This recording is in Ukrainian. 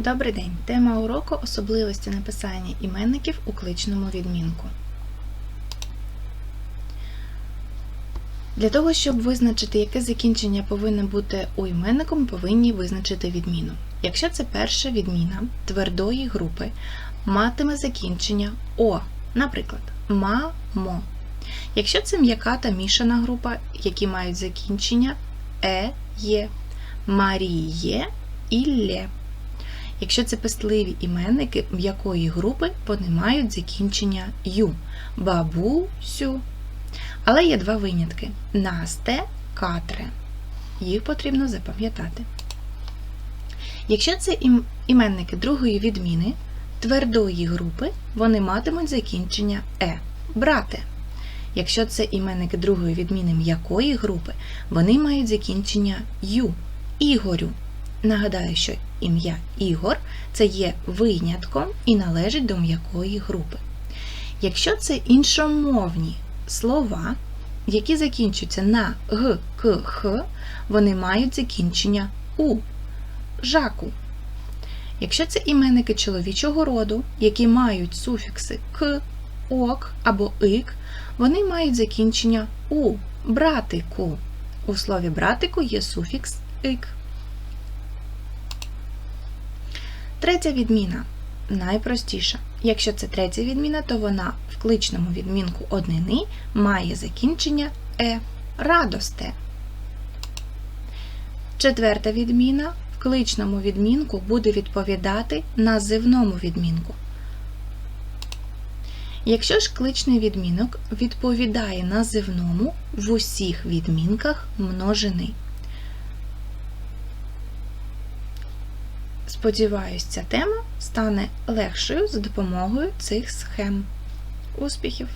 Добрий день! Тема уроку особливості написання іменників у кличному відмінку. Для того, щоб визначити, яке закінчення повинно бути у іменнику, ми повинні визначити відміну. Якщо це перша відміна твердої групи, матиме закінчення О, наприклад, ма-мо. Якщо це м'яка та мішана група, які мають закінчення е, є, маріє і лє. Якщо це пестливі іменники м'якої групи, вони мають закінчення ю, бабусю. Але є два винятки: насте, катре. Їх потрібно запам'ятати. Якщо це іменники другої відміни твердої групи, вони матимуть закінчення е, брате. Якщо це іменники другої відміни м'якої групи, вони мають закінчення ю, ігорю. Нагадаю, що ім'я Ігор це є винятком і належить до м'якої групи. Якщо це іншомовні слова, які закінчуються на г, к, х, вони мають закінчення у жаку. Якщо це іменники чоловічого роду, які мають суфікси к, ок або ик, вони мають закінчення у братику. У слові братику є суфікс ик. Третя відміна найпростіша. Якщо це третя відміна, то вона в кличному відмінку однини має закінчення е радосте. Четверта відміна в кличному відмінку буде відповідати називному відмінку. Якщо ж кличний відмінок відповідає називному в усіх відмінках множини. Сподіваюсь, ця тема стане легшою за допомогою цих схем. Успіхів!